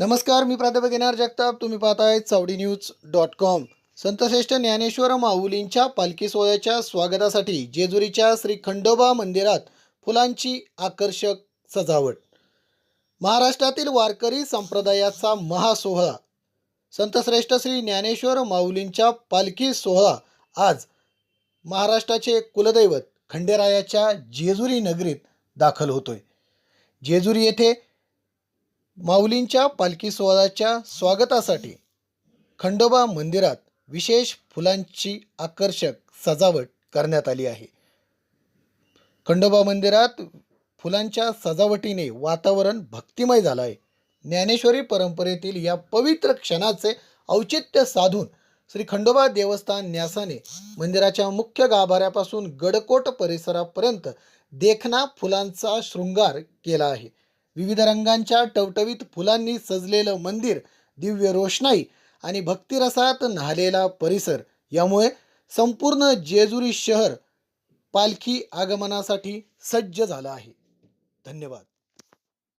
नमस्कार मी प्राध्यापक येणार जगताप. तुम्ही पाहताय चावडी न्यूज डॉट कॉम. संतश्रेष्ठ ज्ञानेश्वर माऊलींच्या पालखी सोहळ्याच्या स्वागतासाठी जेजुरीच्या श्री खंडोबा मंदिरात फुलांची आकर्षक सजावट. महाराष्ट्रातील वारकरी संप्रदायाचा महासोहळा. संतश्रेष्ठ श्री ज्ञानेश्वर माऊलींच्या पालखी सोहळा आज महाराष्ट्राचे कुलदैवत खंडेरायाच्या जेजुरी नगरीत दाखल होतोय. जेजुरी येथे माऊलींच्या पालखी सोहळ्याच्या स्वागतासाठी खंडोबा मंदिरात विशेष फुलांची आकर्षक सजावट करण्यात आली आहे. खंडोबा मंदिरात फुलांच्या सजावटीने वातावरण भक्तिमय झालं आहे. ज्ञानेश्वरी परंपरेतील या पवित्र क्षणाचे औचित्य साधून श्री खंडोबा देवस्थान न्यासाने मंदिराच्या मुख्य गाभाऱ्यापासून गडकोट परिसरापर्यंत देखना फुलांचा शृंगार केला आहे. विविध रंगांच्या टवटवीत फुलांनी सजलेलं मंदिर दिव्य रोषणाई आणि भक्तिरसात न्हालेला परिसर. यामुळे संपूर्ण जेजुरी शहर पालखी आगमनासाठी सज्ज झालं आहे. धन्यवाद.